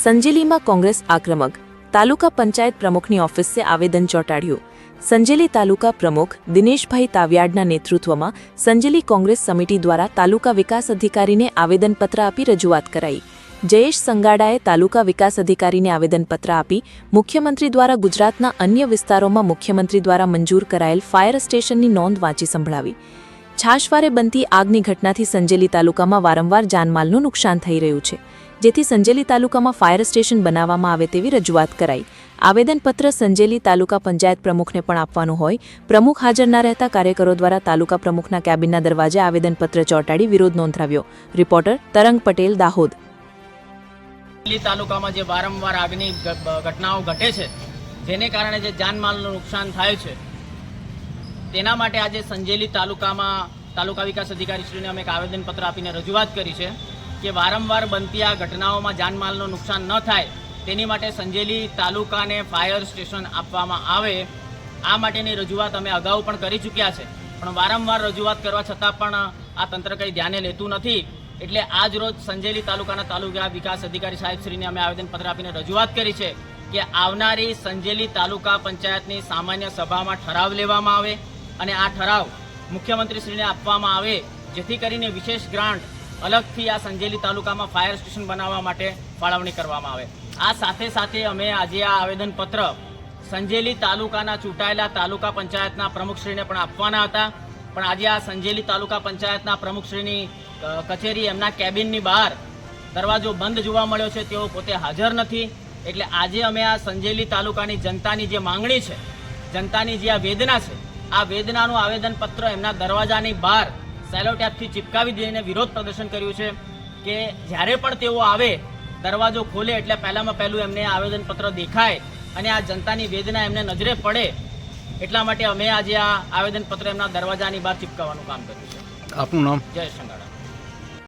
સંજેલીમાં કોંગ્રેસ આક્રમક, તાલુકા પંચાયત પ્રમુખની ઓફિસે આવેદન ચોંટાડ્યું. સંજેલી તાલુકા પ્રમુખ દિનેશભાઈ તાવિયાડના નેતૃત્વમાં સંજેલી કોંગ્રેસ સમિતિ દ્વારા તાલુકા વિકાસ અધિકારીને આવેદનપત્ર આપી રજૂઆત કરાઈ. જયેશ સંગાડાએ તાલુકા વિકાસ અધિકારીને આવેદનપત્ર આપી મુખ્યમંત્રી દ્વારા ગુજરાતના અન્ય વિસ્તારોમાં મુખ્યમંત્રી દ્વારા મંજૂર કરાયેલ ફાયર સ્ટેશનની નોંધ વાંચી સંભળાવી. છાશવારે બનતી આગની ઘટનાથી સંજેલી તાલુકામાં વારંવાર જાનમાલનું નુકસાન થઈ રહ્યું છે. જેથી સંજેલી તાલુકામાં ફાયર સ્ટેશન બનાવવામાં આવે તેવી રજૂઆત કરાઈ. આવેદનપત્ર સંજેલી તાલુકા પંચાયત પ્રમુખને પણ આપવાનું હોય. પ્રમુખ હાજર ના રહેતા કાર્યકરો દ્વારા તાલુકા પ્રમુખના કેબિનના દરવાજે આવેદનપત્ર ચોંટાડી વિરોધ નોંધાવ્યો રિપોર્ટર તરંગ પટેલ, દાહોદ. તાલુકામાં જે વારંવાર આગની ઘટનાઓ ઘટે છે, જેને કારણે જે જાનમાલનું નુકસાન થાય છે, તેના માટે આજે સંજેલી તાલુકામાં તાલુકા વિકાસ અધિકારીશ્રીને અમે એક આવેદનપત્ર આપીને રજૂઆત કરી છે. કે વારંવાર બનતી આ ઘટનાઓમાં જાનમાલનું નુકસાન ન થાય, તેની માટે સંજેલી તાલુકાને ફાયર સ્ટેશન આપવામાં આવે. આ માટેની રજૂઆત અમે અગાઉ પણ કરી ચૂક્યા છે. પણ વારંવાર રજૂઆત કરવા છતાં પણ આ તંત્ર કંઈ ધ્યાને લેતું નથી. એટલે આજ રોજ સંજેલી તાલુકાના તાલુકા વિકાસ અધિકારી સાહેબશ્રીને અમે આવેદનપત્ર આપીને રજૂઆત કરી છે કે આવનારી સંજેલી તાલુકા પંચાયતની સામાન્ય સભામાં ઠરાવ લેવામાં આવે અને આ ઠરાવ મુખ્યમંત્રીશ્રીને આપવામાં આવે, જેથી કરીને વિશેષ ગ્રાન્ટ અલગથી આ સંજેલી તાલુકામાં ફાયર સ્ટેશન બનાવવા માટે ફાળવણી કરવામાં આવે. આ સાથે સાથે અમે આજે આ આવેદનપત્ર સંજેલી તાલુકાના ચૂંટાયેલા તાલુકા પંચાયતના પ્રમુખશ્રીને પણ આપવાના હતા. પણ આજે આ સંજેલી તાલુકા પંચાયતના પ્રમુખશ્રીની કચેરી એમના કેબિનની બહાર દરવાજો બંધ જોવા મળ્યો છે, તેઓ પોતે હાજર નથી. એટલે આજે અમે આ સંજેલી તાલુકાની જનતાની જે માંગણી છે, જનતાની જે આ વેદના છે, આ વેદનાનું આવેદનપત્ર એમના દરવાજાની બહાર સેલો ટેપથી ચિપકાવી દઈને વિરોધ પ્રદર્શન કર્યું છે કે જ્યારે પણ તેઓ આવે દરવાજો ખોલે એટલે પહેલામાં પહેલું એમને આવેદનપત્ર દેખાય અને આ જનતાની વેદના એમને નજરે પડે એટલા માટે અમે આજે આ આવેદનપત્ર એમના દરવાજાની બહાર ચિપકાવવાનું કામ કર્યું છે. આપનું નામ? જય સંગાડા